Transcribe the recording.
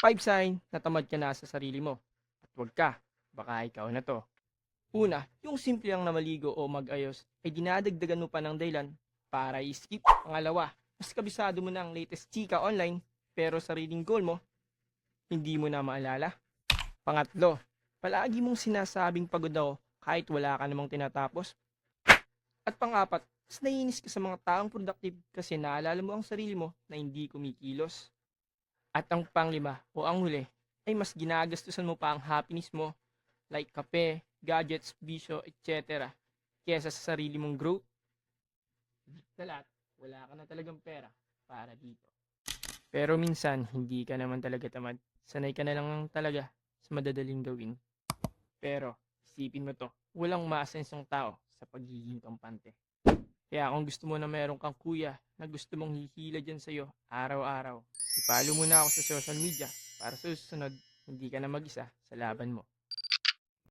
5 sign na tamad ka na sa sarili mo. At wag ka, baka ikaw na to. Una, yung simple lang na maligo o mag-ayos ay dinadagdagan mo pa ng dahilan para i-skip. Pangalawa, mas kabisado mo na ang latest chika online pero sariling goal mo, hindi mo na maalala. Pangatlo, palagi mong sinasabing pagod ako kahit wala ka namang tinatapos. At pangapat, mas naiinis ka sa mga taong productive kasi naalala mo ang sarili mo na hindi kumikilos. At ang panglima o ang huli ay mas ginagastusan mo pa ang happiness mo like kape, gadgets, bisyo, etc. kesa sa sarili mong growth. Sa lahat, wala ka na talagang pera para dito. Pero minsan, hindi ka naman talaga tamad. Sanay ka na lang talaga sa madadaling gawin. Pero, isipin mo to, walang maasensong tao sa pagiging kampante. Kaya kung gusto mo na meron kang kuya na gusto mong hihila dyan sa'yo araw-araw, ipalo mo na ako sa social media para susunod, hindi ka na mag-isa sa laban mo.